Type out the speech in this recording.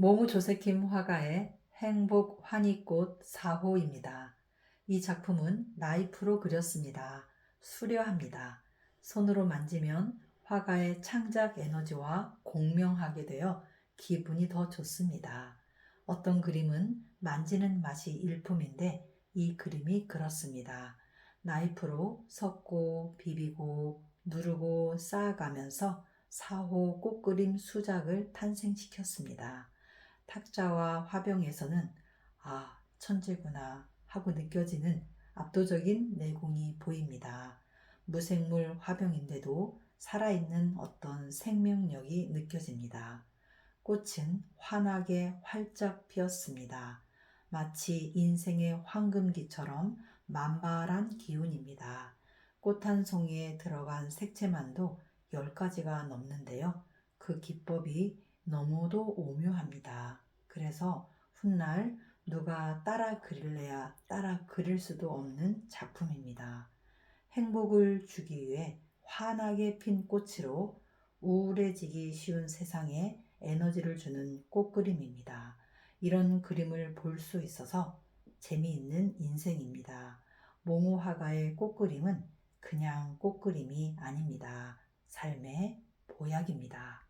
모무 조세킴 화가의 행복 환희꽃 4호입니다. 이 작품은 나이프로 그렸습니다. 수려합니다. 손으로 만지면 화가의 창작 에너지와 공명하게 되어 기분이 더 좋습니다. 어떤 그림은 만지는 맛이 일품인데 이 그림이 그렇습니다. 나이프로 섞고 비비고 누르고 쌓아가면서 4호 꽃그림 수작을 탄생시켰습니다. 탁자와 화병에서는 아, 천재구나 하고 느껴지는 압도적인 내공이 보입니다. 무생물 화병인데도 살아있는 어떤 생명력이 느껴집니다. 꽃은 환하게 활짝 피었습니다. 마치 인생의 황금기처럼 만발한 기운입니다. 꽃 한 송이에 들어간 색채만도 10가지가 넘는데요. 그 기법이 너무도 오묘합니다. 그래서 훗날 누가 따라 그릴래야 따라 그릴 수도 없는 작품입니다. 행복을 주기 위해 환하게 핀 꽃으로 우울해지기 쉬운 세상에 에너지를 주는 꽃그림입니다. 이런 그림을 볼 수 있어서 재미있는 인생입니다. 몽우화가의 꽃그림은 그냥 꽃그림이 아닙니다. 삶의 보약입니다.